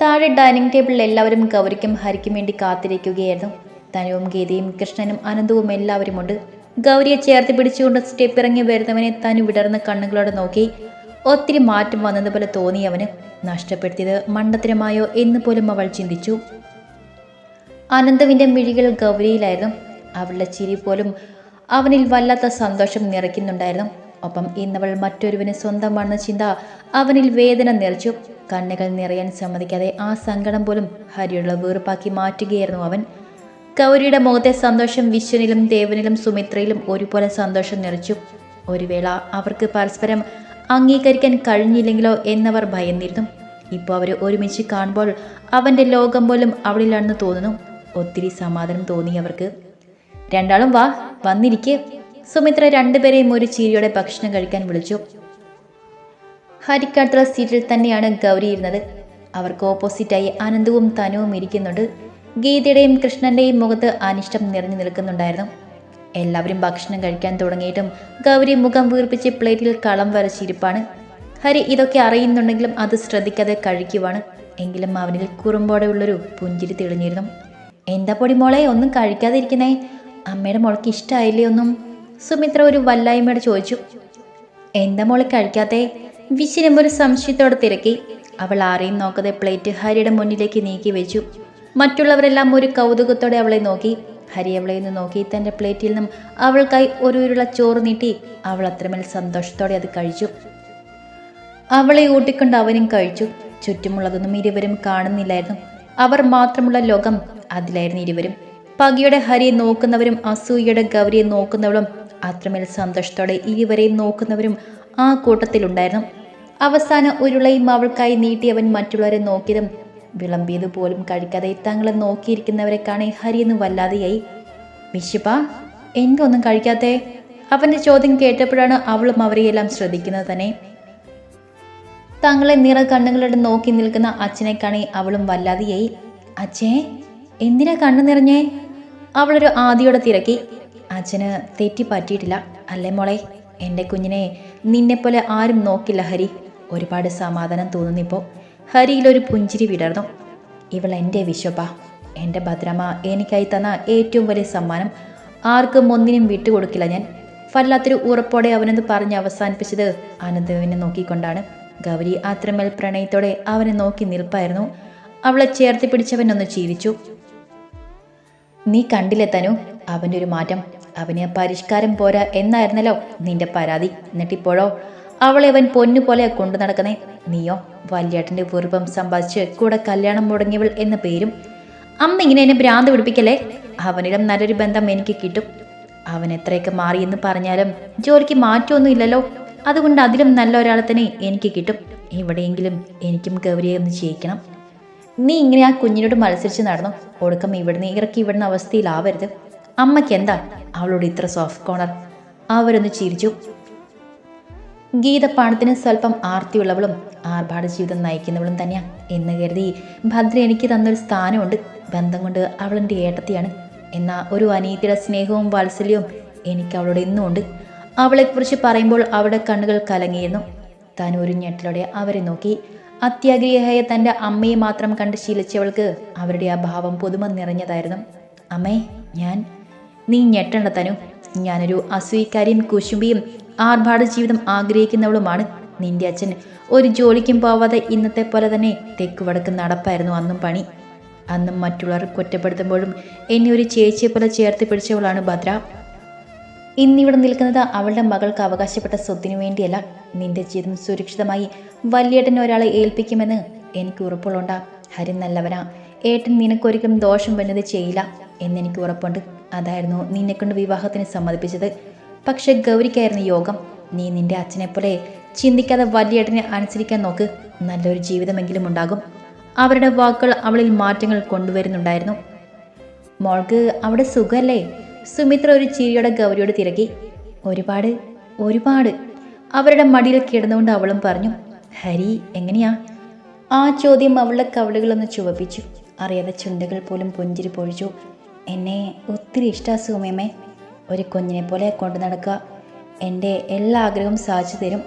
താഴെ ഡൈനിങ് ടേബിളിൽ എല്ലാവരും ഗൗരിക്കും ഹരിക്കും വേണ്ടി കാത്തിരിക്കുകയായിരുന്നു. തനുവും ഗീതയും കൃഷ്ണനും അനന്തവും എല്ലാവരുമുണ്ട്. ഗൗരിയെ ചേർത്ത് പിടിച്ചുകൊണ്ട് സ്റ്റെപ്പ് ഇറങ്ങി വരുന്നവനെ തനു വിടർന്ന കണ്ണുകളോടെ നോക്കി ഒത്തിരി മാറ്റം വന്നതുപോലെ തോന്നി അവന്. നഷ്ടപ്പെടുത്തിയത് മണ്ടത്തരമായോ എന്ന് പോലും അവൾ ചിന്തിച്ചു. അനന്തവിന്റെ മിഴികൾ ഗൗരിയിലായിരുന്നു. അവളുടെ ചിരി പോലും അവനിൽ വല്ലാത്ത സന്തോഷം നിറയ്ക്കുന്നുണ്ടായിരുന്നു. ഒപ്പം ഇന്നവൾ മറ്റൊരുവന് സ്വന്തമാണെന്ന ചിന്ത അവനിൽ വേദന നിറച്ചു. കണ്ണുകൾ നിറയാൻ സമ്മതിക്കാതെ ആ സങ്കടം പോലും ഹരിയുള്ള വീർപ്പാക്കി മാറ്റുകയായിരുന്നു അവൻ. കൗരിയുടെ മുഖത്തെ സന്തോഷം വിശ്വനിലും ദേവനിലും സുമിത്രയിലും ഒരുപോലെ സന്തോഷം നിറച്ചു. ഒരു വേള അവർക്ക് പരസ്പരം അംഗീകരിക്കാൻ കഴിഞ്ഞില്ലെങ്കിലോ എന്നവർ ഭയന്നിരുന്നു. ഇപ്പോൾ അവർ ഒരുമിച്ച് കാണുമ്പോൾ അവന്റെ ലോകം പോലും അവളിലാണെന്ന് തോന്നുന്നു. ഒത്തിരി സമാധാനം തോന്നി അവർക്ക്. രണ്ടാളും വാ വന്നിരിക്കെ. സുമിത്ര രണ്ടുപേരെയും ഒരു ചീരിയോടെ ഭക്ഷണം കഴിക്കാൻ വിളിച്ചു. ഹരിക്കടുത്തുള്ള സീറ്റിൽ തന്നെയാണ് ഗൗരി ഇരുന്നത്. അവർക്ക് ഓപ്പോസിറ്റായി അനന്തവും തനുവും ഇരിക്കുന്നുണ്ട്. ഗീതയുടെയും കൃഷ്ണന്റെയും മുഖത്ത് അനിഷ്ടം നിറഞ്ഞു നിൽക്കുന്നുണ്ടായിരുന്നു. എല്ലാവരും ഭക്ഷണം കഴിക്കാൻ തുടങ്ങിയിട്ടും ഗൗരി മുഖം വീർപ്പിച്ച് പ്ലേറ്റിൽ കളം വരച്ചിരിപ്പാണ് ഹരി ഇതൊക്കെ അറിയുന്നുണ്ടെങ്കിലും അത് ശ്രദ്ധിക്കാതെ കഴിക്കുവാണ്. എങ്കിലും അവനിൽ കുറുമ്പോടെയുള്ളൊരു പുഞ്ചിരി തെളിഞ്ഞിരുന്നു. എന്താ പൊടി മോളെ ഒന്നും കഴിക്കാതിരിക്കുന്നേ. അമ്മയുടെ മോൾക്ക് ഇഷ്ടമായില്ലേ ഒന്നും? സുമിത്ര ഒരു വല്ലായ്മയോടെ ചോദിച്ചു എന്താ മോളെ കഴിക്കാത്തേ? വിശിനും ഒരു സംശയത്തോടെ തിരക്കി. അവൾ ആരെയും നോക്കാതെ പ്ലേറ്റ് ഹരിയുടെ മുന്നിലേക്ക് നീക്കി വെച്ചു. മറ്റുള്ളവരെല്ലാം ഒരു കൗതുകത്തോടെ അവളെ നോക്കി. ഹരി അവളെ നിന്ന് നോക്കി തന്റെ പ്ലേറ്റിൽ നിന്നും അവൾക്കായി ഒരു ഉരുള ചോറ് നീട്ടി. അവൾ അത്രമേൽ സന്തോഷത്തോടെ അത് കഴിച്ചു. അവളെ ഊട്ടിക്കൊണ്ട് അവനും കഴിച്ചു. ചുറ്റുമുള്ളതൊന്നും ഇരുവരും കാണുന്നില്ലായിരുന്നു. അവർ മാത്രമുള്ള ലോകം അതിലായിരുന്നു ഇരുവരും. പകിയുടെ ഹരിയെ നോക്കുന്നവരും അസൂയയുടെ ഗൗരിയെ നോക്കുന്നവളും അത്രമേൽ സന്തോഷത്തോടെ ഇരുവരെയും നോക്കുന്നവരും ആ കൂട്ടത്തിലുണ്ടായിരുന്നു. അവസാന ഉരുളയും അവൾക്കായി നീട്ടി അവൻ മറ്റുള്ളവരെ നോക്കിയതും വിളമ്പിയത് പോലും കഴിക്കാതെ തങ്ങളെ നോക്കിയിരിക്കുന്നവരെ കാണേ ഹരിയെന്ന് വല്ലാതെയായി. വിശുപ്പ എന്തൊന്നും കഴിക്കാത്തേ? അവന്റെ ചോദ്യം കേട്ടപ്പോഴാണ് അവളും അവരെയെല്ലാം ശ്രദ്ധിക്കുന്നത് തന്നെ. തങ്ങളെ നിറ കണ്ണുകളോട് നോക്കി നിൽക്കുന്ന അച്ഛനെ കാണി അവളും വല്ലാതെയായി. അച്ഛേ എന്തിനാ കണ്ണു നിറഞ്ഞേ? അവളൊരു ആദിയോടെ തിരക്കി. അച്ഛന് തെറ്റി പറ്റിയിട്ടില്ല. അല്ലേ മോളെ? എന്റെ കുഞ്ഞിനെ നിന്നെപ്പോലെ ആരും നോക്കില്ല ഹരി. ഒരുപാട് സമാധാനം തോന്നുന്നിപ്പോൾ ഹരിയിലൊരു പുഞ്ചിരി വിടർന്നു. ഇവൾ എന്റെ വിശ്വപ്പ. എന്റെ ഭദ്രമ്മ എനിക്കായി തന്ന ഏറ്റവും വലിയ സമ്മാനം. ആർക്കും ഒന്നിനും വിട്ടുകൊടുക്കില്ല ഞാൻ. വല്ലാത്തൊരു ഉറപ്പോടെ അവനെന്ന് പറഞ്ഞ് അവസാനിപ്പിച്ചത് അനന്തവിനെ നോക്കിക്കൊണ്ടാണ്. ഗൗരി അത്രമേൽ പ്രണയത്തോടെ അവനെ നോക്കി നിൽപ്പായിരുന്നു. അവളെ ചേർത്ത് പിടിച്ചവൻ ഒന്ന് ചിരിച്ചു നീ കണ്ടില്ലേ തനു അവന്റെ ഒരു മാറ്റം? അവന് പരിഷ്കാരം പോരാ എന്നായിരുന്നല്ലോ നിന്റെ പരാതി. എന്നിട്ടിപ്പോഴോ? അവളെ അവൻ പൊന്നു പോലെ കൊണ്ടു നടക്കുന്നേ. നീയോ വല്യേട്ടന്റെ വെറുപ്പം സമ്പാദിച്ച് കൂടെ കല്യാണം മുടങ്ങിയവൾ എന്ന പേരും. അമ്മ ഇങ്ങനെ എന്നെ ഭ്രാന്ത് പിടിപ്പിക്കല്ലേ? അവനിടം നല്ലൊരു ബന്ധം എനിക്ക് കിട്ടും. അവൻ എത്രയൊക്കെ മാറിയെന്ന് പറഞ്ഞാലും ജോലിക്ക് മാറ്റമൊന്നും ഇല്ലല്ലോ. അതുകൊണ്ട് അതിലും നല്ല ഒരാളെ തന്നെ എനിക്ക് കിട്ടും. എവിടെയെങ്കിലും എനിക്കും ഗൗരിയെ ഒന്ന് ജയിക്കണം. നീ ഇങ്ങനെ ആ കുഞ്ഞിനോട് മത്സരിച്ച് നടന്നു. ഒടുക്കം ഇവിടുന്ന് ഇറക്കി ഇവിടുന്ന് അവസ്ഥയിലാവരുത്. അമ്മയ്ക്ക് എന്താ? അവളോട് ഇത്ര സോഫ്റ്റ് കോണർ അവരൊന്ന് ചിരിച്ചു. ഗീത പണത്തിന് സ്വല്പം ആർത്തിയുള്ളവളും ആർഭാട ജീവിതം നയിക്കുന്നവളും തന്നെയാ എന്ന് കരുതി ഭദ്ര എനിക്ക് തന്നൊരു സ്ഥാനമുണ്ട്. ബന്ധം കൊണ്ട് അവളെന്റെ ഏട്ടത്തിയാണ്. എന്നാൽ ഒരു അനീതിയുടെ സ്നേഹവും വാത്സല്യവും എനിക്ക് അവളോട് ഇന്നും ഉണ്ട്. അവളെക്കുറിച്ച് പറയുമ്പോൾ അവളുടെ കണ്ണുകൾ കലങ്ങിയിരുന്നു. താൻ ഒരു ഞെട്ടലോടെ അവരെ നോക്കി. അത്യാഗ്രഹിയായ തന്റെ അമ്മയെ മാത്രം കണ്ട് ശീലിച്ചവൾക്ക് അവരുടെ ആ ഭാവം പുതുമ നിറഞ്ഞതായിരുന്നു. അമ്മേ ഞാൻ നീ ഞെട്ടണ്ട തനു. ഞാനൊരു അസൂയിക്കാരിയും കുശുമ്പിയും ആർഭാട ജീവിതം ആഗ്രഹിക്കുന്നവളുമാണ് നിന്റെ അച്ഛൻ. ഒരു ജോലിക്കും പോവാതെ ഇന്നത്തെ പോലെ തന്നെ തെക്ക് വടക്ക് നടപ്പായിരുന്നു അന്നും പണി. അന്നും മറ്റുള്ളവർ കുറ്റപ്പെടുത്തുമ്പോഴും എന്നെ ഒരു ചേച്ചിയെ പോലെ ചേർത്ത് പിടിച്ചവളാണ് ഭദ്ര. ഇന്നിവിടെ നിൽക്കുന്നത് അവളുടെ മകൾക്ക് അവകാശപ്പെട്ട സ്വത്തിനു വേണ്ടിയല്ല. നിന്റെ ജീവിതം സുരക്ഷിതമായി വലിയേട്ടൻ ഒരാളെ ഏൽപ്പിക്കുമെന്ന് എനിക്ക് ഉറപ്പുള്ളോണ്ടാ. ഹരി നല്ലവനാ. ഏട്ടൻ നിനക്കൊരിക്കലും ദോഷം വന്നത് ചെയ്യില്ല എന്നെനിക്ക് ഉറപ്പുണ്ട്. അതായിരുന്നു നിന്നെക്കൊണ്ട് വിവാഹത്തിന് സമ്മതിപ്പിച്ചത്. പക്ഷേ ഗൗരിക്കായിരുന്നു യോഗം. നീ നിന്റെ അച്ഛനെപ്പോലെ ചിന്തിക്കാതെ വലിയേട്ടനെ അനുസരിക്കാൻ നോക്ക്. നല്ലൊരു ജീവിതമെങ്കിലും ഉണ്ടാകും. അവരുടെ വാക്കുകൾ അവളിൽ മാറ്റങ്ങൾ കൊണ്ടുവരുന്നുണ്ടായിരുന്നു. മോൾക്ക് അവിടെ സുഖമല്ലേ സുമിത്ര ഒരു ചിരിയോടെ ഗൗരിയോട് തിരക്കി. ഒരുപാട് ഒരുപാട്. അവരുടെ മടിയിൽ കിടന്നുകൊണ്ട് അവളും പറഞ്ഞു ഹരി എങ്ങനെയാ? ആ ചോദ്യം അവളുടെ കവളുകളൊന്ന് ചുവപ്പിച്ചു. അറിയാതെ ചുണ്ടുകൾ പോലും പുഞ്ചിരി പൊഴിച്ചു. എന്നെ ഒത്തിരി ഇഷ്ടമാണ് സുമയമ്മേ ഒരു കുഞ്ഞിനെ പോലെ കൊണ്ടു നടക്കുക. എന്റെ എല്ലാ ആഗ്രഹവും സാധിച്ചു തരും.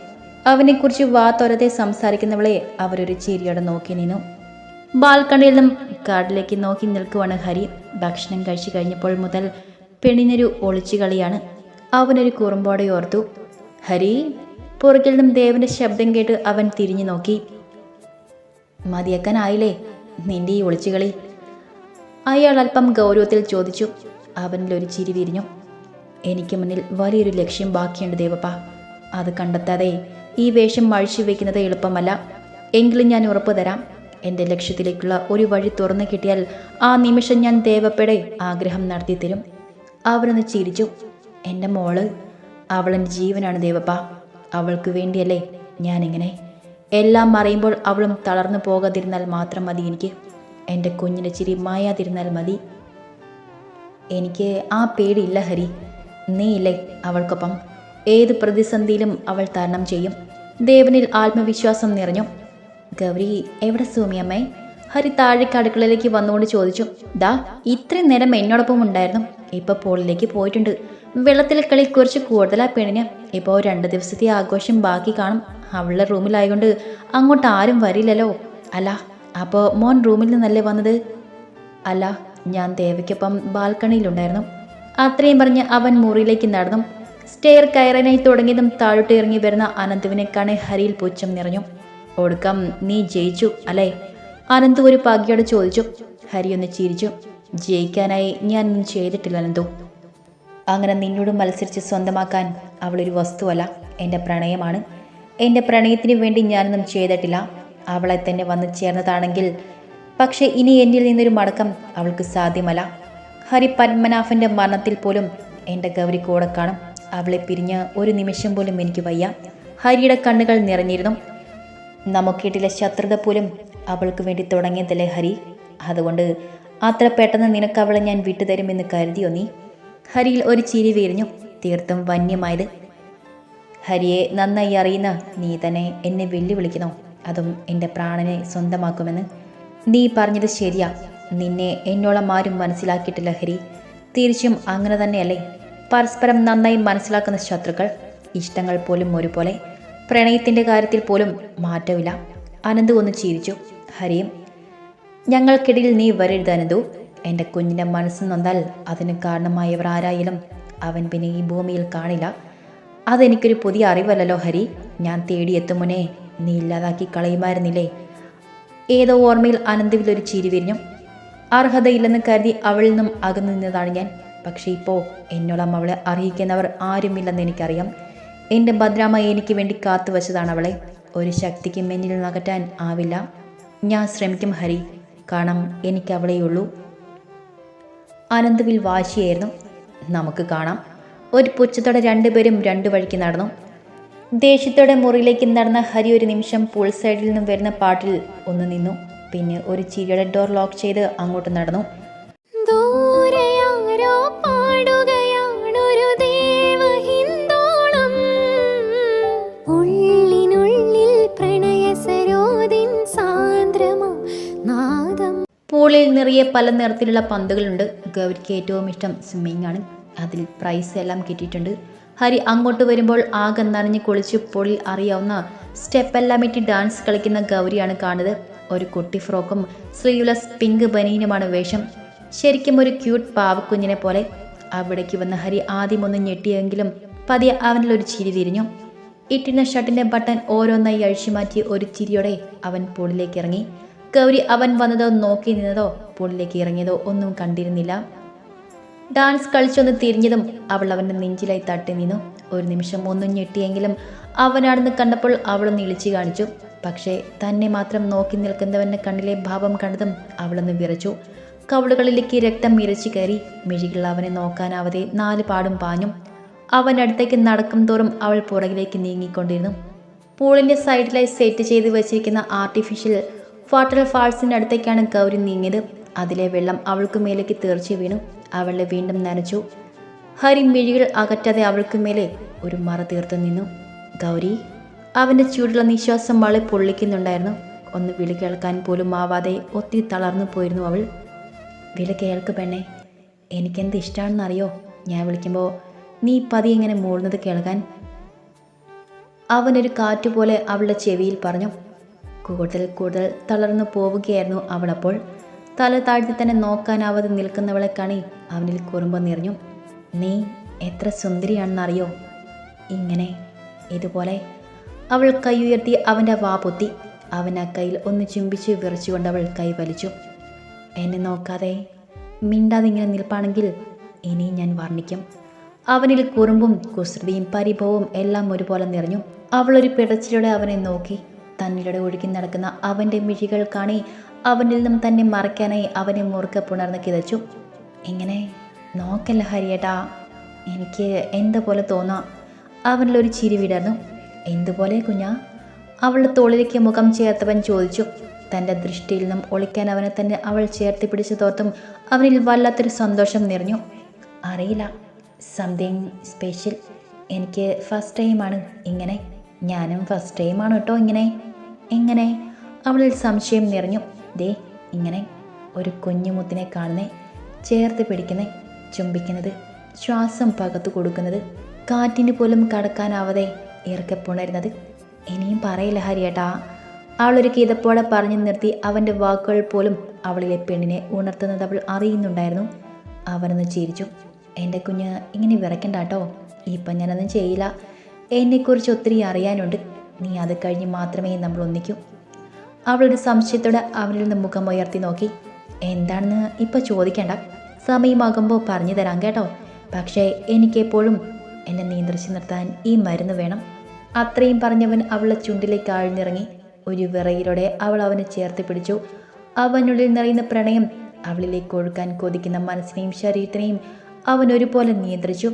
അവനെക്കുറിച്ച് വാ തുറത്തെ സംസാരിക്കുന്നവളെ അവരൊരു ചിരിയോടെ നോക്കി നിന്നു. ബാൽക്കണിയിൽ നിന്നും കാട്ടിലേക്ക് നോക്കി നിൽക്കുവാണ് ഹരി. ഭക്ഷണം കഴിച്ചു കഴിഞ്ഞപ്പോൾ മുതൽ പെണ്ണിനൊരു ഒളിച്ചുകളിയാണ് അവനൊരു കുറുമ്പോടെ ഓർത്തു. ഹരി പുറകിൽ നിന്നും ദേവന്റെ ശബ്ദം കേട്ട് അവൻ തിരിഞ്ഞു നോക്കി. മതിയാക്കാനായില്ലേ? നിന്റെ ഈ ഒളിച്ചുകളി. അയാൾ അല്പം ഗൗരവത്തിൽ ചോദിച്ചു. അവനിൽ ഒരു ചിരി വിരിഞ്ഞു. എനിക്ക് മുന്നിൽ വലിയൊരു ലക്ഷ്യം ബാക്കിയുണ്ട് ദേവപ്പ. അത് കണ്ടെത്താതെ ഈ വേഷം അഴിച്ചു വയ്ക്കുന്നത് എളുപ്പമല്ല. എങ്കിലും ഞാൻ ഉറപ്പ് തരാം. എന്റെ ലക്ഷ്യത്തിലേക്കുള്ള ഒരു വഴി തുറന്നു കിട്ടിയാൽ ആ നിമിഷം ഞാൻ ദേവപ്പയുടെ ആഗ്രഹം നടത്തി തരും അവരൊന്ന് ചിരിച്ചു. എന്റെ മോൾ അവളെന്റെ ജീവനാണ് ദേവപ്പ. അവൾക്ക് വേണ്ടിയല്ലേ ഞാനിങ്ങനെ എല്ലാം മറിയുമ്പോൾ അവളും തളർന്നു പോകാതിരുന്നാൽ മാത്രം മതി. എനിക്ക് എന്റെ കുഞ്ഞിന്റെ ചിരി മായാതിരുന്നാൽ മതി. എനിക്ക് ആ പേടിയില്ല ഹരി. നീ ഇല്ലേ അവൾക്കൊപ്പം? ഏത് പ്രതിസന്ധിയിലും അവൾ തരണം ചെയ്യും. ദേവനിൽ ആത്മവിശ്വാസം നിറഞ്ഞു. ഗൗരി എവിടെ സൂമിയമ്മേ ഹരി താഴേക്ക് അടുക്കളയിലേക്ക് വന്നുകൊണ്ട് ചോദിച്ചു. ദാ ഇത്രയും നേരം എന്നോടൊപ്പം ഉണ്ടായിരുന്നു. ഇപ്പോൾ പോളിലേക്ക് പോയിട്ടുണ്ട്. വെള്ളത്തിലെ കളി കുറച്ച് കൂടുതലാ പെണ്ണിന്. ഇപ്പോൾ രണ്ട് ദിവസത്തെ ആഘോഷം ബാക്കി കാണും. അവളുടെ റൂമിലായതുകൊണ്ട് അങ്ങോട്ട് ആരും വരില്ലല്ലോ. അല്ല അപ്പോൾ മോൻ റൂമിൽ നിന്നല്ലേ വന്നത്? അല്ല ഞാൻ ദേവയ്ക്കൊപ്പം ബാൽക്കണിയിലുണ്ടായിരുന്നു. അത്രയും പറഞ്ഞ് അവൻ മുറിയിലേക്ക് നടന്നു. സ്റ്റെയർ കയറാനായി തുടങ്ങിയതും താഴോട്ട് ഇറങ്ങി വരുന്ന അനന്തുവിനെ കാണെ ഹരിയിൽ പൂച്ചം നിറഞ്ഞു. ഒടുക്കം നീ ജയിച്ചു അല്ലേ? അനന്തു ഒരു പകിയോട് ചോദിച്ചു. ഹരി ഒന്ന് ചിരിച്ചു. ജയിക്കാനായി ഞാൻ ഒന്നും ചെയ്തിട്ടില്ല അനന്തു. അങ്ങനെ നിന്നോട് മത്സരിച്ച് സ്വന്തമാക്കാൻ അവളൊരു വസ്തുവല്ല. എന്റെ പ്രണയമാണ്. എന്റെ പ്രണയത്തിന് വേണ്ടി ഞാനൊന്നും ചെയ്തിട്ടില്ല. അവളെ തന്നെ വന്ന് ചേർന്നതാണെങ്കിൽ പക്ഷേ ഇനി എന്നിൽ നിന്നൊരു മടക്കം അവൾക്ക് സാധ്യമല്ല. ഹരി പത്മനാഭന്റെ മരണത്തിൽ പോലും എന്റെ ഗൗരി കൂടെ കാണും. അവളെ പിരിഞ്ഞ് ഒരു നിമിഷം പോലും എനിക്ക് വയ്യ. ഹരിയുടെ കണ്ണുകൾ നിറഞ്ഞിരുന്നു. നമുക്കിട്ടിലെ ശത്രുത പോലും അവൾക്ക് വേണ്ടി തുടങ്ങിയതല്ലേ ഹരി? അതുകൊണ്ട് അത്ര പെട്ടെന്ന് നിനക്ക് അവളെ ഞാൻ വിട്ടുതരുമെന്ന് കരുതിയോ നീ? ഹരിയിൽ ഒരു ചിരി വീരിഞ്ഞു. തീർത്തും വന്യമായത് ഹരിയെ നന്നായി അറിയുന്ന നീ തന്നെ എന്നെ വെല്ലുവിളിക്കണോ അതും എന്റെ പ്രാണനെ സ്വന്തമാക്കുമെന്ന് നീ പറഞ്ഞത് ശരിയാ. നിന്നെ എന്നോളം ആരും മനസ്സിലാക്കിയിട്ടില്ല ഹരി. തിരിച്ചും അങ്ങനെ തന്നെയല്ലേ? പരസ്പരം നന്നായി മനസ്സിലാക്കുന്ന ശത്രുക്കൾ ഇഷ്ടങ്ങൾ പോലും ഒരുപോലെ പ്രണയത്തിന്റെ കാര്യത്തിൽ പോലും മാറ്റമില്ല. അനന്തു ഒന്ന് ചിരിച്ചു. ഹരിയും ഞങ്ങൾക്കിടയിൽ നീ വരരുത് അനന്തു. എന്റെ കുഞ്ഞിന്റെ മനസ്സ് നന്നാൽ അതിന് കാരണമായവർ ആരായാലും അവൻ പിന്നെ ഈ ഭൂമിയിൽ കാണില്ല. അതെനിക്കൊരു പുതിയ അറിവല്ലല്ലോ ഹരി. ഞാൻ തേടിയെത്തും മുന്നേ നീ ഇല്ലാതാക്കി കളയുമായിരുന്നില്ലേ? ഏതോ ഓർമ്മയിൽ അനന്തവിലൊരു ചിരി വിരിഞ്ഞു. അർഹതയില്ലെന്ന് കരുതി അവളിൽ നിന്നും അകന്നു നിന്നതാണ് ഞാൻ. പക്ഷേ ഇപ്പോൾ എന്നോളം അവളെ അറിയിക്കുന്നവർ ആരുമില്ലെന്ന് എനിക്കറിയാം. എന്റെ ഭദ്രാമ എനിക്ക് വേണ്ടി കാത്തു വച്ചതാണ് അവളെ. ഒരു ശക്തിക്ക് മെന്നിൽ നകറ്റാൻ ആവില്ല. ഞാൻ ശ്രമിക്കും ഹരി. കാരണം എനിക്ക് അവളെയുള്ളൂ. അനന്തുവിൽ വാശിയായിരുന്നു. നമുക്ക് കാണാം. ഒരു പുച്ഛത്തോടെ രണ്ടുപേരും രണ്ടു വഴിക്ക് നടന്നു. ദേഷ്യത്തോടെ മുറിയിലേക്ക് നടന്ന ഹരി ഒരു നിമിഷം പൂൾ സൈഡിൽ നിന്നും വരുന്ന പാട്ടിൽ ഒന്ന് നിന്നു. പിന്നെ ഒരു ചിരിയുടെ ഡോർ ലോക്ക് ചെയ്ത് അങ്ങോട്ട് നടന്നു. പൂളിൽ നിറയെ പല നിറത്തിലുള്ള പന്തുകളുണ്ട്. ഗൗരിക്ക് ഏറ്റവും ഇഷ്ടം സ്വിമ്മിംഗ് ആണ്. അതിൽ പ്രൈസ് എല്ലാം കിട്ടിയിട്ടുണ്ട്. ഹരി അങ്ങോട്ട് വരുമ്പോൾ ആകെ നനഞ്ഞ് കുളിച്ച് പൊളി അറിയാവുന്ന സ്റ്റെപ്പ് എല്ലാം ഇട്ട് ഡാൻസ് കളിക്കുന്ന ഗൗരിയാണ് കാണുന്നത്. ഒരു കുട്ടി ഫ്രോക്കും സ്ലീവ്ലെസ് പിങ്ക് ബനീനുമാണ് വേഷം. ശരിക്കും ഒരു ക്യൂട്ട് പാവക്കുഞ്ഞിനെ പോലെ. അവിടേക്ക് വന്ന ഹരി ആദ്യം ഒന്ന് ഞെട്ടിയെങ്കിലും പതിയെ ഒരു ചിരി തിരിഞ്ഞു. ഇട്ടിരുന്ന ഷർട്ടിന്റെ ബട്ടൺ ഓരോന്നായി അഴിച്ചു മാറ്റി ഒരു ചിരിയോടെ അവൻ പൊളിലേക്ക് ഇറങ്ങി. ഗൗരി അവൻ വന്നതോ നോക്കി നിന്നതോ പൊളിലേക്ക് ഇറങ്ങിയതോ ഒന്നും കണ്ടിരുന്നില്ല. ഡാൻസ് കളിച്ചൊന്ന് തിരിഞ്ഞതും അവൾ അവന്റെ നെഞ്ചിലായി തട്ടി നിന്നു. ഒരു നിമിഷം ഒന്നും ഞെട്ടിയെങ്കിലും അവനാണെന്ന് കണ്ടപ്പോൾ അവളൊന്ന് ഇളിച്ചു കാണിച്ചു. പക്ഷേ തന്നെ മാത്രം നോക്കി നിൽക്കുന്നവന്റെ കണ്ണിലെ ഭാവം കണ്ടതും അവളൊന്ന് വിറച്ചു. കവളുകളിലേക്ക് രക്തം ഇരച്ചു കയറി. മിഴികൾ അവനെ നോക്കാനാവാതെ നാല് പാടും പാഞ്ഞു. അവൻ അടുത്തേക്ക് നടക്കും തോറും അവൾ പുറകിലേക്ക് നീങ്ങിക്കൊണ്ടിരുന്നു. പൂളിന്റെ സൈഡിലായി സെറ്റ് ചെയ്ത് വെച്ചിരിക്കുന്ന ആർട്ടിഫിഷ്യൽ വാട്ടർ ഫാൾസിന്റെ അടുത്തേക്കാണ് ഗൗരി നീങ്ങിയത്. അതിലെ വെള്ളം അവൾക്ക് മേലേക്ക് തെറിച്ചു വീണു. അവളെ വീണ്ടും നനച്ചു. ഹരി മിഴികൾ അകറ്റാതെ അവൾക്ക് മേലെ ഒരു മറ തീർത്തു നിന്നു. ഗൗരി അവന്റെ ചൂടുള്ള നിശ്വാസം അവളെ പൊള്ളിക്കുന്നുണ്ടായിരുന്നു. ഒന്ന് വിളി കേൾക്കാൻ പോലും ആവാതെ ഒത്തിരി തളർന്നു പോയിരുന്നു അവൾ. വിളി കേൾക്ക് പെണ്ണെ എനിക്കെന്ത് ഇഷ്ടമാണെന്നറിയോ ഞാൻ വിളിക്കുമ്പോൾ നീ പതി ഇങ്ങനെ മൂളുന്നത് കേൾക്കാൻ. അവനൊരു കാറ്റുപോലെ അവളുടെ ചെവിയിൽ പറഞ്ഞു. കൂടുതൽ കൂടുതൽ തളർന്നു പോവുകയായിരുന്നു അവളപ്പോൾ തല താഴ്ത്തി തന്നെ നോക്കാനാവാതെ നിൽക്കുന്നവളെ കണി അവനിൽ കുറുമ്പ് നിറഞ്ഞു. നീ എത്ര സുന്ദരിയാണെന്നറിയോ? ഇങ്ങനെ ഇതുപോലെ അവൾ കൈ ഉയർത്തി അവന്റെ വാ പൊത്തി. അവൻ ആ കയ്യിൽ ഒന്ന് ചുംബിച്ച് വിറച്ചുകൊണ്ട് അവൾ കൈ വലിച്ചു. എന്നെ നോക്കാതെ മിണ്ടാതെ ഇങ്ങനെ നിൽപ്പാണെങ്കിൽ ഇനി ഞാൻ വർണിക്കും. അവനിൽ കുറുമ്പും കുസൃതിയും പരിഭവവും എല്ലാം ഒരുപോലെ നിറഞ്ഞു. അവളൊരു പിടച്ചിലൂടെ അവനെ നോക്കി. തന്നിലൂടെ ഒഴുകി നടക്കുന്ന അവന്റെ മിഴികൾ കാണി അവനിൽ നിന്നും തന്നെ മറയ്ക്കാനായി അവനെ മുറുക്കെ പുണർന്ന് കിതച്ചു. ഇങ്ങനെ നോക്കല്ല ഹരിയേട്ടാ. എനിക്ക് എന്താ പോലെ തോന്നാം? അവനിലൊരു ചിരി വിടർന്നു. എന്തുപോലെ കുഞ്ഞാ? അവളുടെ തോളിലേക്ക് മുഖം ചേർത്തവൻ ചോദിച്ചു. തന്റെ ദൃഷ്ടിയിൽ നിന്നും ഒളിക്കാൻ അവനെ തന്നെ അവൾ ചേർത്തി പിടിച്ചു തോർത്തും അവനിൽ വല്ലാത്തൊരു സന്തോഷം നിറഞ്ഞു. അറിയില്ല. Something special. എനിക്ക് ഫസ്റ്റ് ടൈമാണ്. ഇങ്ങനെ? ഞാനും ഫസ്റ്റ് ടൈമാണ് കേട്ടോ ഇങ്ങനെ. എങ്ങനെ? അവളിൽ സംശയം നിറഞ്ഞു. ദേ ഇങ്ങനെ ഒരു കുഞ്ഞുമുത്തിനെ കാണുന്നേ ചേർത്ത് പിടിക്കുന്നേ ചുംബിക്കുന്നത് ശ്വാസം പകത്തു കൊടുക്കുന്നത് കാറ്റിന് പോലും കടക്കാനാവാതെ ഇറക്കെ പുണരുന്നത് ഇനിയും പറയില്ല ഹരിയേട്ടാ. അവളൊരു കീതപ്പോടെ പറഞ്ഞു നിർത്തി അവന്റെ വാക്കുകൾ പോലും അവളിലെ പെണ്ണിനെ ഉണർത്തുന്നത് അവൾ അറിയുന്നുണ്ടായിരുന്നു. അവനൊന്ന് ചിരിച്ചു. എന്റെ കുഞ്ഞ് ഇങ്ങനെ വിറയ്ക്കണ്ട കേട്ടോ ഇപ്പം ഞാനൊന്നും ചെയ്യില്ല. എന്നെക്കുറിച്ച് ഒത്തിരി അറിയാനുണ്ട്. നീ അത് കഴിഞ്ഞ് മാത്രമേ നമ്മൾ ഒന്നിക്കൂ അവളൊരു സംശയത്തോടെ അവനിൽ നിന്ന് മുഖം ഉയർത്തി നോക്കി. എന്താണെന്ന് ഇപ്പോൾ ചോദിക്കണ്ട. സമയമാകുമ്പോൾ പറഞ്ഞു തരാം കേട്ടോ. പക്ഷേ എനിക്കെപ്പോഴും എന്നെ നിയന്ത്രിച്ചു നിർത്താൻ ഈ മരുന്ന് വേണം. അത്രയും പറഞ്ഞവൻ അവളെ ചുണ്ടിലേക്ക് ആഴ്ന്നിറങ്ങി. ഒരു വിറയിലൂടെ അവൾ അവനെ ചേർത്ത് പിടിച്ചു. അവനുള്ളിൽ നിറയുന്ന പ്രണയം അവളിലേക്ക് ഒഴുക്കാൻ കൊതിക്കുന്ന മനസ്സിനെയും ശരീരത്തിനെയും അവൻ ഒരുപോലെ നിയന്ത്രിച്ചു.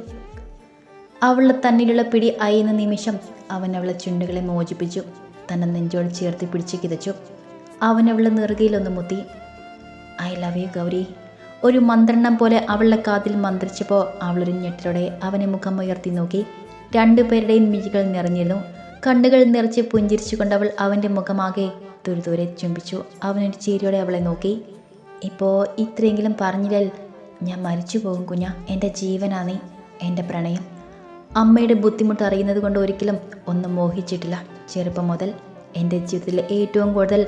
അവളുടെ തന്നിലുള്ള പിടി അയയുന്ന നിമിഷം അവൻ അവളെ ചുണ്ടുകളെ മോചിപ്പിച്ചു. തന്നെ നെഞ്ചോട് ചേർത്ത് പിടിച്ച് കിതച്ചു. അവൻ അവളെ നെറുകയിലൊന്ന് മുത്തി ഐ ലവ് യു ഗൗരി. ഒരു മന്ത്രണം പോലെ അവളുടെ കാതിൽ മന്ത്രിച്ചപ്പോൾ അവളൊരു ഞെട്ടലോടെ അവനെ മുഖം ഉയർത്തി നോക്കി. രണ്ടുപേരുടെയും മിഴികൾ നിറഞ്ഞിരുന്നു. കണ്ണുകൾ നിറച്ച് പുഞ്ചിരിച്ചുകൊണ്ട് അവൾ അവന്റെ മുഖമാകെ ദുരിതൂരെ ചുംബിച്ചു. അവനൊരു ചിരിയോടെ അവളെ നോക്കി. ഇപ്പോൾ ഇത്രയെങ്കിലും പറഞ്ഞില്ലൽ ഞാൻ മരിച്ചു പോകും കുഞ്ഞ. എന്റെ ജീവനാ നീ. എന്റെ പ്രണയം. അമ്മയുടെ ബുദ്ധിമുട്ട് അറിയുന്നത് കൊണ്ട് ഒരിക്കലും ഒന്നും മോഹിച്ചിട്ടില്ല. ചെറുപ്പം മുതൽ എന്റെ ജീവിതത്തിലെ ഏറ്റവും കൂടുതൽ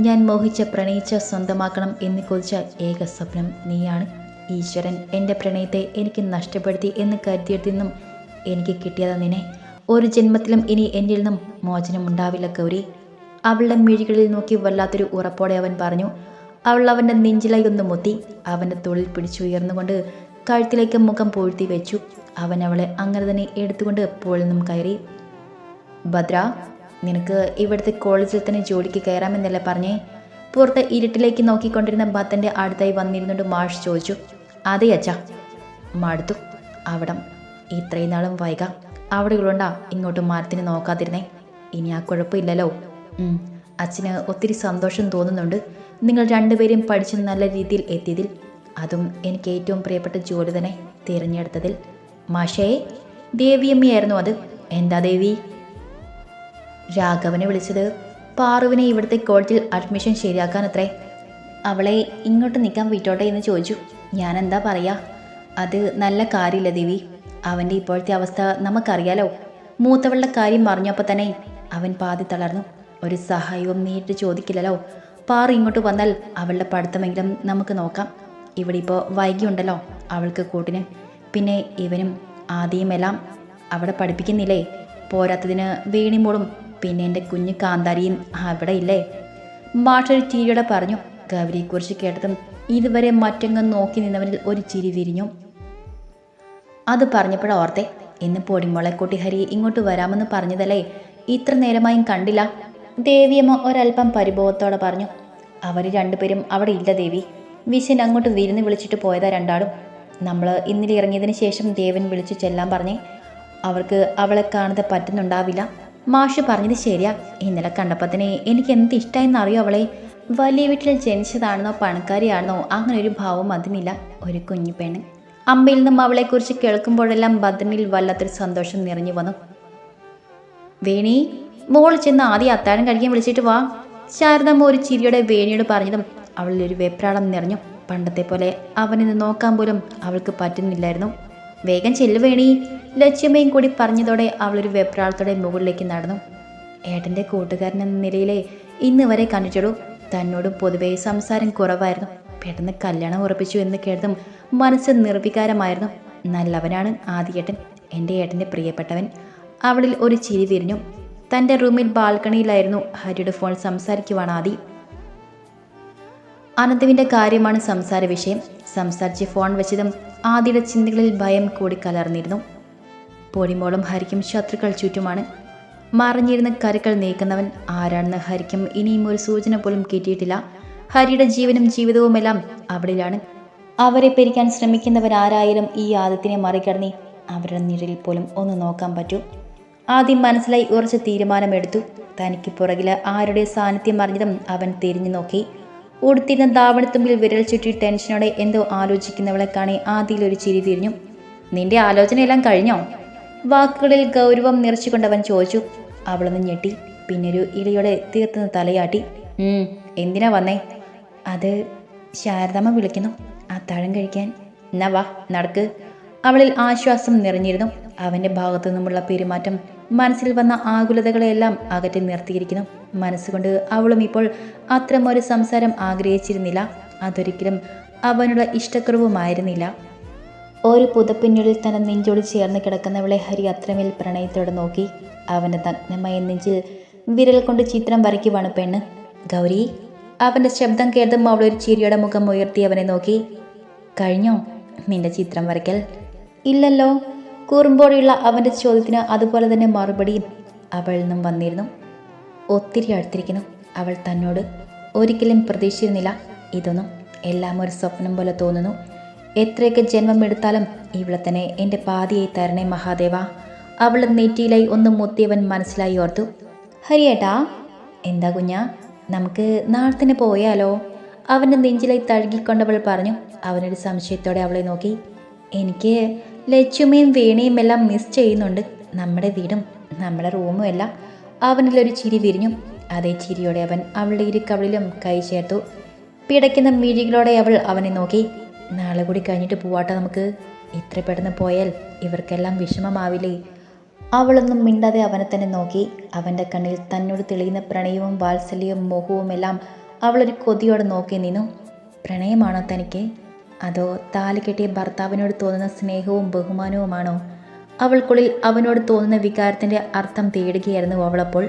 ഞാൻ മോഹിച്ച പ്രണയിച്ച സ്വന്തമാക്കണം എന്ന് കൊതിച്ച ഏക സ്വപ്നം നീയാണ്. ഈശ്വരൻ എന്റെ പ്രണയത്തെ എനിക്ക് നഷ്ടപ്പെടുത്തി എന്ന് കരുതിയതിൽ നിന്നും എനിക്ക് കിട്ടിയതാ നിന്നെ. ഒരു ജന്മത്തിലും ഇനി എന്നിൽ നിന്നും മോചനം ഉണ്ടാവില്ല ഗൗരി. അവളുടെ മിഴികളിൽ നോക്കി വല്ലാത്തൊരു ഉറപ്പോടെ അവൻ പറഞ്ഞു അവൾ അവന്റെ നെഞ്ചിലായി ഒന്ന് മുത്തി അവന്റെ തൊഴിൽ പിടിച്ചുയർന്നുകൊണ്ട് കഴുത്തിലേക്ക് മുഖം പൂഴ്ത്തി വെച്ചു. അവൻ അവളെ അങ്ങനെ തന്നെ എടുത്തുകൊണ്ട് എപ്പോഴും നിന്നും കയറി? ഭദ്ര നിനക്ക് ഇവിടുത്തെ കോളേജിൽ തന്നെ ജോലിക്ക് കയറാമെന്നല്ലേ പറഞ്ഞേ? പുറത്ത് ഇരുട്ടിലേക്ക് നോക്കിക്കൊണ്ടിരുന്ന ഭത്തന്റെ അടുത്തായി വന്നിരുന്നുകൊണ്ട് മാഷ് ചോദിച്ചു അതെ അച്ഛാ. മടുത്തു. അവിടം ഇത്രയും നാളും വൈകാം. അവിടെയുള്ളോണ്ടാ ഇങ്ങോട്ട് മരത്തിന് നോക്കാതിരുന്നേ. ഇനി ആ കുഴപ്പമില്ലല്ലോ. അച്ഛന് ഒത്തിരി സന്തോഷം തോന്നുന്നുണ്ട്. നിങ്ങൾ രണ്ടുപേരും പഠിച്ച് നല്ല രീതിയിൽ എത്തിയതിൽ അതും എനിക്ക് ഏറ്റവും പ്രിയപ്പെട്ട ജോലി തന്നെ തിരഞ്ഞെടുത്തതിൽ. മാഷേ ദേവിയമ്മയായിരുന്നു അത്. എന്താ ദേവി? രാഘവനെ വിളിച്ചത് പാറുവിനെ ഇവിടുത്തെ കോളേജിൽ അഡ്മിഷൻ ശരിയാക്കാൻ അത്രേ അവളെ ഇങ്ങോട്ട് നിൽക്കാൻ വിട്ടോട്ടെ എന്ന് ചോദിച്ചു. ഞാൻ എന്താ പറയാ? അത് നല്ല കാര്യമില്ല ദേവി. അവന്റെ ഇപ്പോഴത്തെ അവസ്ഥ നമുക്കറിയാലോ. മൂത്തവളുടെ കാര്യം പറഞ്ഞപ്പോൾ തന്നെ അവൻ പാതി തളർന്നു. ഒരു സഹായവും നേരിട്ട് ചോദിക്കില്ലല്ലോ. പാറു ഇങ്ങോട്ട് വന്നാൽ അവളുടെ പഠിത്തമെങ്കിലും നമുക്ക് നോക്കാം. ഇവിടെ ഇപ്പോൾ വൈകിയുണ്ടല്ലോ അവൾക്ക് കൂട്ടിന്. പിന്നെ ഇവനും ആദ്യമെല്ലാം അവിടെ പഠിപ്പിക്കുന്നില്ലേ? പോരാത്തതിന് വേണിമോളും. പിന്നെ എന്റെ കുഞ്ഞു കാന്താരിയും അവിടെ ഇല്ലേ? മാഷൊരു ചിരിയോടെ പറഞ്ഞു. ഗൗരിയെക്കുറിച്ച് കേട്ടതും ഇതുവരെ മറ്റെങ്ങും നോക്കി നിന്നവരിൽ ഒരു ചിരി വിരിഞ്ഞു. അത് പറഞ്ഞപ്പോഴോർത്തെ ഇന്ന് പൊടിമുളെ കൂട്ടി ഹരി ഇങ്ങോട്ട് വരാമെന്ന് പറഞ്ഞതല്ലേ? ഇത്ര നേരമായും കണ്ടില്ല. ദേവിയമ്മ ഒരല്പം പരിഭവത്തോടെ പറഞ്ഞു. അവർ രണ്ടുപേരും അവിടെ ഇല്ല ദേവി. വിശൻ അങ്ങോട്ട് വിരുന്ന് വിളിച്ചിട്ട് പോയതാ രണ്ടാളും. നമ്മൾ ഇന്നലെ ഇറങ്ങിയതിന് ശേഷം ദേവൻ വിളിച്ചു ചെല്ലാൻ പറഞ്ഞ് അവർക്ക് അവളെ കാണാതെ പറ്റുന്നുണ്ടാവില്ല. മാഷ് പറഞ്ഞത് ശരിയാ. ഇന്നലെ കണ്ടപ്പോൾ തന്നെ എനിക്ക് എന്ത് ഇഷ്ടമായെന്ന് അറിയോ അവളെ? വലിയ വീട്ടിൽ ജനിച്ചതാണെന്നോ പണക്കാരിയാണെന്നോ അങ്ങനെ ഒരു ഭാവം അതിനില്ല. ഒരു കുഞ്ഞു പെണ്ണ്. അമ്മയിൽ നിന്നും അവളെക്കുറിച്ച് കേൾക്കുമ്പോഴെല്ലാം ബദനിൽ വല്ലാത്തൊരു സന്തോഷം നിറഞ്ഞു വന്നു. വേണി മോൾ ചെന്ന് ആദ്യം അത്താഴം കഴിക്കാൻ വിളിച്ചിട്ട് വാ. ശാരദമ്മ ഒരു ചിരിയോടെ വേണിയോട് പറഞ്ഞതും അവളിൽ ഒരു വെപ്രാളം നിറഞ്ഞു. പണ്ടത്തെ പോലെ അവനിന്ന് നോക്കാൻ പോലും അവൾക്ക് പറ്റുന്നില്ലായിരുന്നു. വേഗം ചെല്ലുവേണി ലക്ഷ്യമയും കൂടി പറഞ്ഞതോടെ അവളൊരു വെപ്രാളത്തോടെ മുകളിലേക്ക് നടന്നു. ഏട്ടന്റെ കൂട്ടുകാരൻ എന്ന നിലയിലെ ഇന്ന് വരെ കണ്ടിട്ടുള്ളൂ. തന്നോടും പൊതുവേ സംസാരം കുറവായിരുന്നു. പെട്ടെന്ന് കല്യാണം ഉറപ്പിച്ചു എന്ന് കേട്ടതും മനസ്സ് നിർവികാരമായിരുന്നു. നല്ലവനാണ് ആദിയേട്ടൻ. എന്റെ ഏട്ടന്റെ പ്രിയപ്പെട്ടവൻ. അവളിൽ ഒരു ചിരി തിരിഞ്ഞു. തന്റെ റൂമിൽ ബാൽക്കണിയിലായിരുന്നു ഹരിയുടെ ഫോൺ സംസാരിക്കുവാണ് ആദി. അനന്തുവിന്റെ കാര്യമാണ് സംസാര വിഷയം. സംസാരിച്ച് ഫോൺ വെച്ചതും ആദിയുടെ ചിന്തകളിൽ ഭയം കൂടി കലർന്നിരുന്നു. പൊടിമോളും ഹരിക്കും ശത്രുക്കൾ ചുറ്റുമാണ്. മറിഞ്ഞിരുന്ന കരുക്കൾ നീക്കുന്നവൻ ആരാണെന്ന് ഹരിക്കും ഇനിയും ഒരു സൂചന പോലും കിട്ടിയിട്ടില്ല. ഹരിയുടെ ജീവനും ജീവിതവുമെല്ലാം അവിടെയാണ്. അവരെ പിരിക്കാൻ ശ്രമിക്കുന്നവരാരായാലും ഈ ആദത്തിനെ മറികടന്നി അവരുടെ നിഴലിൽ പോലും ഒന്ന് നോക്കാൻ പറ്റൂ. ആദ്യം മനസ്സിലായി ഉറച്ച തീരുമാനമെടുത്തു. തനിക്ക് പുറകിൽ ആരുടെ സാന്നിധ്യം അറിഞ്ഞതും അവൻ തിരിഞ്ഞു നോക്കി. ഉടുത്തിരുന്ന ദാവണത്തുമ്പിൽ വിരൽ ചുറ്റി ടെൻഷനോടെ എന്തോ ആലോചിക്കുന്നവളെ കാണി ആദിയിൽ ഒരു ചിരി തിരിഞ്ഞു. നിന്റെ ആലോചനയെല്ലാം കഴിഞ്ഞോ? വാക്കുകളിൽ ഗൗരവം നിറച്ചുകൊണ്ടവൻ ചോദിച്ചു. അവളൊന്ന് ഞെട്ടി പിന്നൊരു ഇളിയോടെ തീർത്തുന്ന തലയാട്ടി. "ഉം, എന്തിനാ വന്നേ? അത് ശാരദമ്മ വിളിക്കുന്നു. ആ അത്താഴം കഴിക്കാൻ. എന്നാ വാ നടക്ക്. അവളിൽ ആശ്വാസം നിറഞ്ഞിരുന്നു. അവന്റെ ഭാഗത്തു നിന്നുമുള്ള പെരുമാറ്റം മനസ്സിൽ വന്ന ആകുലതകളെല്ലാം അകറ്റി നിർത്തിയിരിക്കുന്നു. മനസ്സുകൊണ്ട് അവളും ഇപ്പോൾ അത്തരമൊരു സംസാരം ആഗ്രഹിച്ചിരുന്നില്ല. അതൊരിക്കലും അവനുള്ള ഇഷ്ടക്കുറവുമായിരുന്നില്ല. ഒരു പുതപ്പിനുള്ളിൽ തന്നെ നെഞ്ചോട് ചേർന്ന് കിടക്കുന്നവളെ ഹരി അത്രമേൽ പ്രണയത്തോടെ നോക്കി. അവന്റെ നഗ്നമായ നെഞ്ചിൽ വിരൽ കൊണ്ട് ചിത്രം വരയ്ക്കുവാണ് പെണ്ണ്. ഗൗരി അവന്റെ ശബ്ദം കേട്ടതും അവളൊരു ചിരിയുടെ മുഖം ഉയർത്തി അവനെ നോക്കി. കഴിഞ്ഞോ നിന്റെ ചിത്രം വരയ്ക്കൽ? ഇല്ലല്ലോ. കൂറുമ്പോഴുള്ള അവന്റെ ചോദ്യത്തിന് അതുപോലെ തന്നെ മറുപടിയും അവളിൽ നിന്നും വന്നിരുന്നു. ഒത്തിരി അടുത്തിരിക്കുന്നു. അവൾ തന്നോട് ഒരിക്കലും പ്രതീക്ഷിച്ചിരുന്നില്ല. ഇതൊന്നും എല്ലാം ഒരു സ്വപ്നം പോലെ തോന്നുന്നു. എത്രയൊക്കെ ജന്മം എടുത്താലും ഇവിടെ തന്നെ എന്റെ പാതിയായി തരണേ മഹാദേവ. അവൾ നെറ്റിയിലായി ഒന്ന് മുത്തിയവൻ മനസ്സിലായി ഓർത്തു. ഹരിയേട്ടാ എന്താ കുഞ്ഞാ? നമുക്ക് നാളെ തന്നെ പോയാലോ? അവന്റെ നെഞ്ചിലായി തഴുകിക്കൊണ്ടവൾ പറഞ്ഞു. അവനൊരു സംശയത്തോടെ അവളെ നോക്കി. എനിക്ക് ലച്ചുമയും വീണയും എല്ലാം മിസ് ചെയ്യുന്നുണ്ട്. നമ്മുടെ വീടും നമ്മുടെ റൂമും എല്ലാം അവനിലൊരു ചിരി വിരിഞ്ഞു. അതേ ചിരിയോടെ അവൻ അവളുടെ ഇരുക്കവളിലും കൈ ചേർത്തു. പിടയ്ക്കുന്ന മിഴികളോടെ അവൾ അവനെ നോക്കി. നാളെ കൂടി കഴിഞ്ഞിട്ട് പോവാട്ടെ നമുക്ക്. ഇത്ര പെട്ടെന്ന് പോയാൽ ഇവർക്കെല്ലാം വിഷമമാവില്ലേ? അവളൊന്നും മിണ്ടാതെ അവനെ തന്നെ നോക്കി. അവന്റെ കണ്ണിൽ തന്നോട് തെളിയുന്ന പ്രണയവും വാത്സല്യവും മോഹവും എല്ലാം അവളൊരു കൊതിയോടെ നോക്കി നിന്നു. പ്രണയമാണോ തനിക്ക്? അതോ താലി കെട്ടിയ ഭർത്താവിനോട് തോന്നുന്ന സ്നേഹവും ബഹുമാനവുമാണോ? അവൾക്കുള്ളിൽ അവനോട് തോന്നുന്ന വികാരത്തിന്റെ അർത്ഥം തേടുകയായിരുന്നു അവളപ്പോൾ.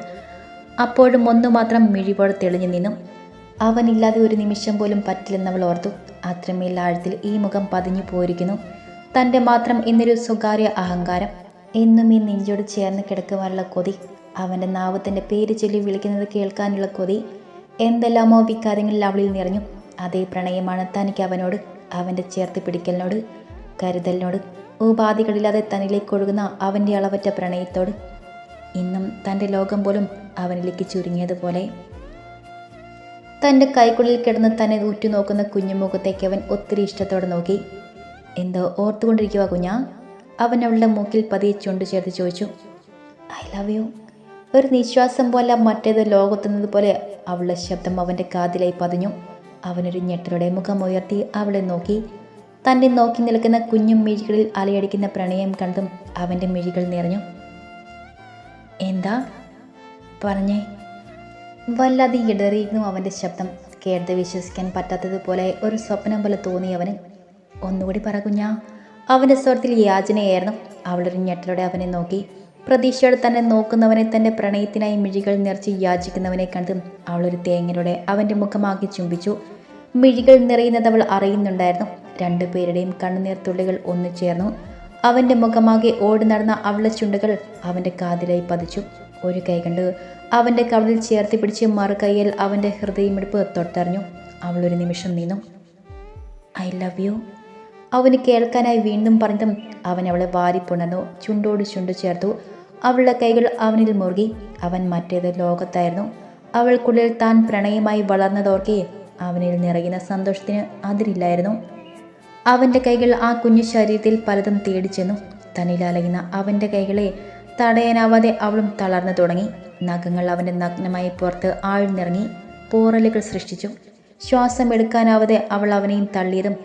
അപ്പോഴും ഒന്നു മാത്രം മിഴിപോടെ തെളിഞ്ഞു നിന്നു. അവനില്ലാതെ ഒരു നിമിഷം പോലും പറ്റില്ലെന്നവൾ ഓർത്തു. അത്രമേൽ ആഴത്തിൽ ഈ മുഖം പതിഞ്ഞു പോയിരിക്കുന്നു. തന്റെ മാത്രം ഇന്നൊരു സ്വകാര്യ അഹങ്കാരം. എന്നും ഈ നെഞ്ചോട് ചേർന്ന് കിടക്കുവാനുള്ള കൊതി. അവന്റെ നാവ് തന്റെ പേര് ചൊല്ലി വിളിക്കുന്നത് കേൾക്കാനുള്ള കൊതി. എന്തെല്ലാമോ വികാരങ്ങളിൽ അവളിൽ നിറഞ്ഞു. അതേ പ്രണയമാണ് തനിക്ക് അവനോട്. അവന്റെ ചേർത്ത് പിടിക്കലിനോട് കരുതലിനോട് ഉപാധികളില്ലാതെ തന്നിലേക്ക് ഒഴുകുന്ന അവന്റെ അളവറ്റ പ്രണയത്തോട് ഇന്നും തന്റെ ലോകം പോലും അവനിലേക്ക് ചുരുങ്ങിയതുപോലെ. തന്റെ കൈക്കുള്ളിൽ കിടന്ന് തന്നെ ഉറ്റുനോക്കുന്ന കുഞ്ഞുമുഖത്തേക്ക് അവൻ ഒത്തിരി ഇഷ്ടത്തോടെ നോക്കി. എന്തോ ഓർത്തുകൊണ്ടിരിക്കുക കുഞ്ഞാ? അവൻ അവളുടെ മൂക്കിൽ പതിയെ ചുണ്ടു ചേർത്ത് ചോദിച്ചു. I love you. ഒരു നിശ്വാസം പോലെ മറ്റേത് ലോകത്തുന്നത് പോലെ അവളുടെ ശബ്ദം അവന്റെ കാതിലായി പതിഞ്ഞു. അവനൊരു ഞെട്ടലോടെ മുഖം ഉയർത്തി അവളെ നോക്കി. തന്റെ നോക്കി നിൽക്കുന്ന കുഞ്ഞും മിഴികളിൽ അലയടിക്കുന്ന പ്രണയം കണ്ടും അവന്റെ മിഴികൾ നിറഞ്ഞു. എന്താ? പറഞ്ഞേ. വല്ലാതെ ഇടറിയിരുന്നു അവന്റെ ശബ്ദം. കേട്ട് വിശ്വസിക്കാൻ പറ്റാത്തതുപോലെ ഒരു സ്വപ്നം പോലെ തോന്നി അവന്. ഒന്നുകൂടി പറ കുഞ്ഞാ. അവന്റെ സ്വരത്തിൽ യാചനയായിരുന്നു. അവളൊരു ഞെട്ടലോടെ അവനെ നോക്കി. പ്രതീക്ഷയോടെ തന്നെ നോക്കുന്നവനെ തന്റെ പ്രണയത്തിനായി മിഴികൾ നിറച്ച് യാചിക്കുന്നവനെ കണ്ട് അവളൊരു തേങ്ങലോടെ അവന്റെ മുഖമാക്കി ചുംബിച്ചു. മിഴികൾ നിറയുന്നത് അവൾ അറിയുന്നുണ്ടായിരുന്നു. രണ്ടുപേരുടെയും കണ്ണുനീർ തുള്ളികൾ ഒന്നു ചേർന്നു. അവന്റെ മുഖമാകെ ഓടി നടന്ന അവളുടെ ചുണ്ടുകൾ അവന്റെ കാതിലായി പതിച്ചു. ഒരു കൈ കണ്ട് അവന്റെ കവളിൽ ചേർത്തി പിടിച്ച് മറുകൈയിൽ അവന്റെ ഹൃദയമിടിപ്പ് തൊട്ടറിഞ്ഞു. അവളൊരു നിമിഷം നീന്നു. I love U. അവന് കേൾക്കാനായി വീണ്ടും പറഞ്ഞതും അവൻ അവളെ വാരിപ്പുണർന്നു ചുണ്ടോട് ചുണ്ടു ചേർത്തു. അവളുടെ കൈകൾ അവനിൽ മുറുകി. അവൻ മറ്റേത് ലോകത്തായിരുന്നു. അവൾക്കുള്ളിൽ താൻ പ്രണയമായി വളർന്നതോർക്കെ അവനിൽ നിറയുന്ന സന്തോഷത്തിന് അതിരില്ലായിരുന്നു. അവന്റെ കൈകൾ ആ കുഞ്ഞു ശരീരത്തിൽ പലതും തേടിച്ചെന്നു തന്നിൽ അലയുന്ന അവന്റെ കൈകളെ തടയാനാവാതെ അവളും തളർന്നു തുടങ്ങി. നഖങ്ങൾ അവന്റെ നഗ്നമായി പുറത്ത് ആഴ്ന്നിറങ്ങി. പോറലുകൾ സൃഷ്ടിച്ചു. ശ്വാസം എടുക്കാനാവാതെ അവൾ അവനെയും തള്ളിയതും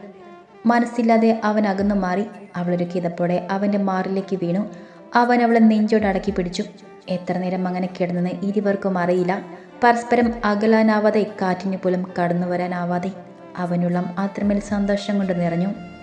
മനസ്സില്ലാതെ അവൻ അകന്നു മാറി. അവളൊരു കിതപ്പോടെ അവന്റെ മാറിലേക്ക് വീണു. അവൻ അവളെ നെഞ്ചോട് അടക്കി പിടിച്ചു. എത്ര നേരം അങ്ങനെ കിടന്നെന്ന് ഇരുവർക്കും അറിയില്ല. പരസ്പരം അകലാനാവാതെ കാറ്റിന് പോലും കടന്നു വരാനാവാതെ അവനുള്ള അത്രമേൽ സന്തോഷം കൊണ്ട് നിറഞ്ഞു.